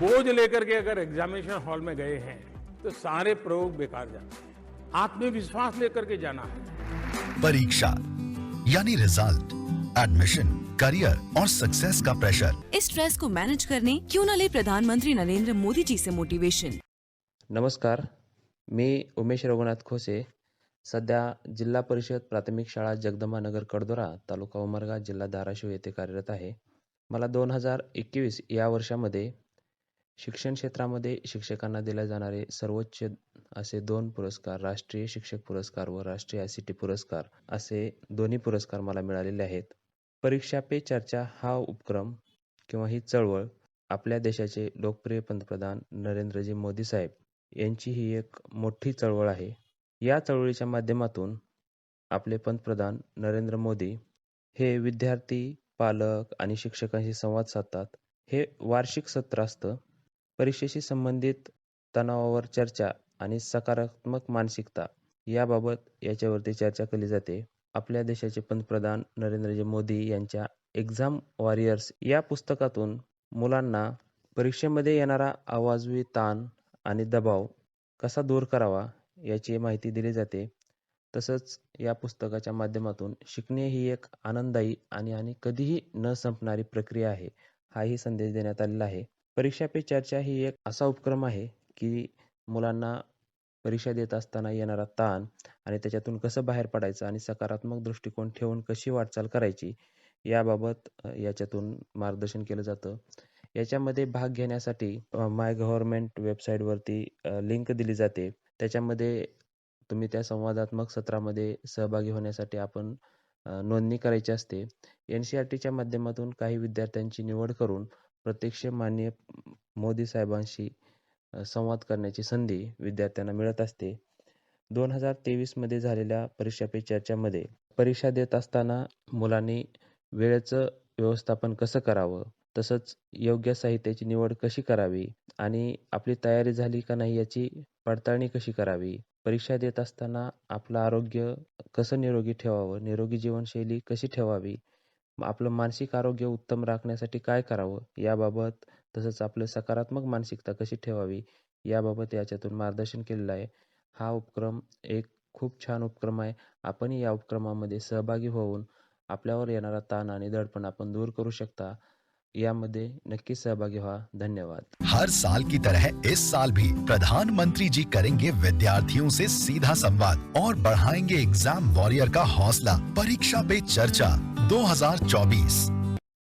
बोझ लेकर के अगर एग्जामिनेशन हॉल में गए हैं तो सारे प्रयोग बेकार जाते हैं। आत्मविश्वास लेकर के जाना है। परीक्षा यानी रिज़ल्ट एडमिशन करियर और सक्सेस का प्रेशर इस स्ट्रेस को मैनेज करने क्यों न ले प्रधानमंत्री नरेंद्र मोदी जी से मोटिवेशन नमस्कार मी उमेश रघुनाथ खोसे सध्या जिल्हा परिषद प्राथमिक शाळा जगदंबानगर कडदोरा तालुका उमरगा जिल्हा धाराशिव येथे कार्यरत आहे. मला दोन हज़ार एकवीस या वर्षामध्ये शिक्षण क्षेत्रामध्ये शिक्षकांना दिले जाणारे सर्वोच्च असे दोन पुरस्कार राष्ट्रीय शिक्षक पुरस्कार व राष्ट्रीय आय सी टी पुरस्कार असे दोन्ही पुरस्कार मला मिळालेले आहेत. परीक्षा पे चर्चा हा उपक्रम किंवा ही चळवळ आपल्या देशाचे लोकप्रिय पंतप्रधान नरेंद्रजी मोदी साहेब यांची ही एक मोठी चळवळ आहे. या चळवळीच्या माध्यमातून आपले पंतप्रधान नरेंद्र मोदी हे विद्यार्थी पालक आणि शिक्षकांशी संवाद साधतात. हे वार्षिक सत्र असतं. परीक्षेशी संबंधित तणावावर चर्चा आणि सकारात्मक मानसिकता याबाबत याच्यावरती चर्चा केली जाते. आपल्या देशाचे पंतप्रधान नरेंद्रजी मोदी यांच्या एक्झाम वॉरियर्स या पुस्तकातून मुलांना परीक्षेमध्ये येणारा आवाजवी ताण आणि दबाव कसा दूर करावा याची माहिती दिली जाते. तसंच या पुस्तकाच्या माध्यमातून शिकणे ही एक आनंददायी आणि आणि कधीही न संपणारी प्रक्रिया आहे हाही संदेश देण्यात आलेला आहे. परीक्षा पे चर्चा ही एक असा उपक्रम आहे की मुलांना परीक्षा देत असताना येणारा ताण आणि त्याच्यातून कसं बाहेर पडायचं आणि सकारात्मक दृष्टिकोन ठेवून कशी वाटचाल करायची याबाबत याच्यातून मार्गदर्शन केलं जातं. याच्यामध्ये भाग घेण्यासाठी माय गव्हर्मेंट वेबसाईटवरती लिंक दिली जाते. त्याच्यामध्ये तुम्ही त्या संवादात्मक सत्रामध्ये सहभागी होण्यासाठी आपण नोंदणी करायची असते. एन सी आर टीच्या माध्यमातून काही विद्यार्थ्यांची निवड करून प्रत्यक्ष माननीय मोदी साहेबांशी संवाद करण्याची संधी विद्यार्थ्यांना मिळत असते. दोन हजार तेवीसमध्ये झालेल्या परीक्षा पे चर्चामध्ये परीक्षा देत असताना मुलांनी वेळेचं व्यवस्थापन कसं करावं? तसंच योग्य साहित्याची निवड कशी करावी? आणि आपली तयारी झाली का नाही याची पडताळणी कशी करावी? परीक्षा देत असताना आपलं आरोग्य कसं निरोगी ठेवावं? निरोगी जीवनशैली कशी ठेवावी? आपलं मानसिक आरोग्य उत्तम राखण्यासाठी काय करावं? याबाबत तसंच आपलं सकारात्मक मानसिकता कशी ठेवावी? याबाबत याच्यातून मार्गदर्शन केलेलं आहे. हा उपक्रम एक खूप छान उपक्रम आहे. आपणही या उपक्रमामध्ये सहभागी होऊन आपल्यावर येणारा ताण आणि दडपण आपण दूर करू शकता. यामध्ये नक्की सहभागी व्हा. धन्यवाद. हर साल की तरह इस साल भी प्रधानमंत्री जी करेंगे विद्यार्थियों से सीधा संवाद और बढ़ाएंगे एग्जाम वॉरियर का हौसला परीक्षा पे चर्चा। 2024